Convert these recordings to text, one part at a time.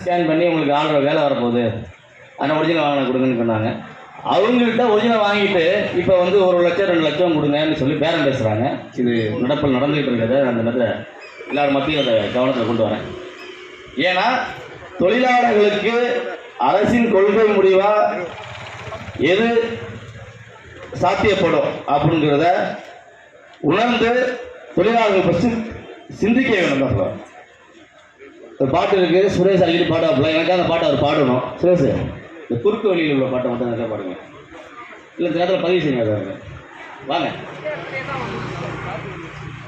Scan பண்ணி உங்களுக்கு order வேலை வரப்போகுது. ஆனால் ஒரிஜினல் வாங்கின கொடுங்கன்னு சொன்னாங்க. அவங்கள்ட்ட ஒரிஜினல் வாங்கிட்டு இப்போ வந்து ஒரு லட்சம் ரெண்டு லட்சம் கொடுங்கன்னு சொல்லி பேரம் பேசுகிறாங்க இது நடப்பில் நடந்துகிட்டு இருக்கிறத. அந்த நேரத்தில் எல்லாரும் மத்தியும் அதை கவனத்தில் கொண்டு வரேன். ஏன்னா தொழிலாளர்களுக்கு அரசின் கொள்கை முடிவாக எது சாத்தியப்படும் அப்படிங்கிறத உணர்ந்து தொழிலாளர்கள் ஃபஸ்ட்டு சிந்திக்க வேண்டும் தான் சொல்லுவேன் ஒரு பாட்டு இருக்கு. சுரேஷ் அடிக்கடி பாடாப்புல எனக்கு அந்த பாட்டை அவர் பாடணும். சுரேஷ் இந்த குறுக்கு வழியில் உள்ள பாட்டை மட்டும் நல்லா பாடுங்க. இல்லை இந்த நேரத்தில் பதிவு செய்யுங்க அதை வாங்க.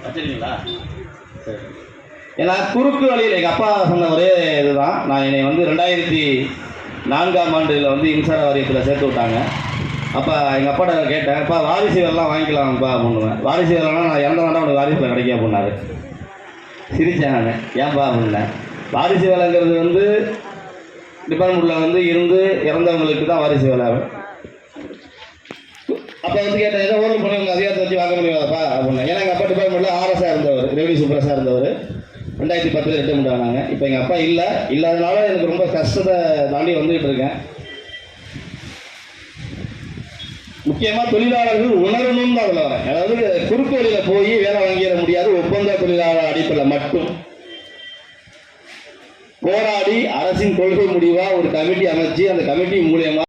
வச்சுருக்கீங்களா? சரி. ஏன்னா குறுக்கு வழியில் எங்கள் அப்பா சொன்ன ஒரே இதுதான். நான் என்னை வந்து ரெண்டாயிரத்தி நான்காம் ஆண்டில் வந்து மின்சார வாரியத்தில் சேர்த்து விட்டாங்க. அப்போ எங்கள் அப்பாட்ட கேட்டேன் அப்பா வாரிசு வேலைலாம் வாங்கிக்கலாம்ப்பா அப்படின்னுவேன். வாரிசு வேலைலாம் நான் இறந்த வேண்டாம் உனக்கு வாரிசு வேலை போனார் அப்படின்னாரு. சிரித்தேன் நான். ஏன்பா அப்படின்னேன். வாரிசு வேலைங்கிறது வந்து டிபார்ட்மெண்ட்டில் வந்து இருந்து இறந்தவங்களுக்கு தான் வாரிசு வேலை. அப்போ வந்து கேட்டேன் ஏதோ ஊரில் போன அதிகாரத்தை வச்சு வாங்க முடியாதப்பா அப்படின்னா. ஏன்னா எங்கள் அப்பா டிபார்ட்மெண்ட்டில் ஆர்எஸ்ஆ இருந்தவர் ரெவன்யூ சூப்பரஸாக இருந்தவர். ரெண்டாயிரத்தி பத்தில் ரிட்டைர்மெண்ட் ஆனாங்க இப்போ எங்கள் அப்பா இல்லை. இல்லாதனால எனக்கு ரொம்ப கஷ்டத்தை தாண்டி வந்துகிட்டு இருக்கேன். முக்கியமாக தொழிலாளர்கள் உணரணும்னு தான் அதில் வரேன். அதாவது குறுக்கு வழியில் போய் வேலை வாங்கிட முடியாது ஒப்பந்த தொழிலாளர் அடிப்படையில் மட்டும். போராடி அரசின் கொள்கை முடிவா ஒரு கமிட்டி அமைச்சு அந்த கமிட்டி மூலியமா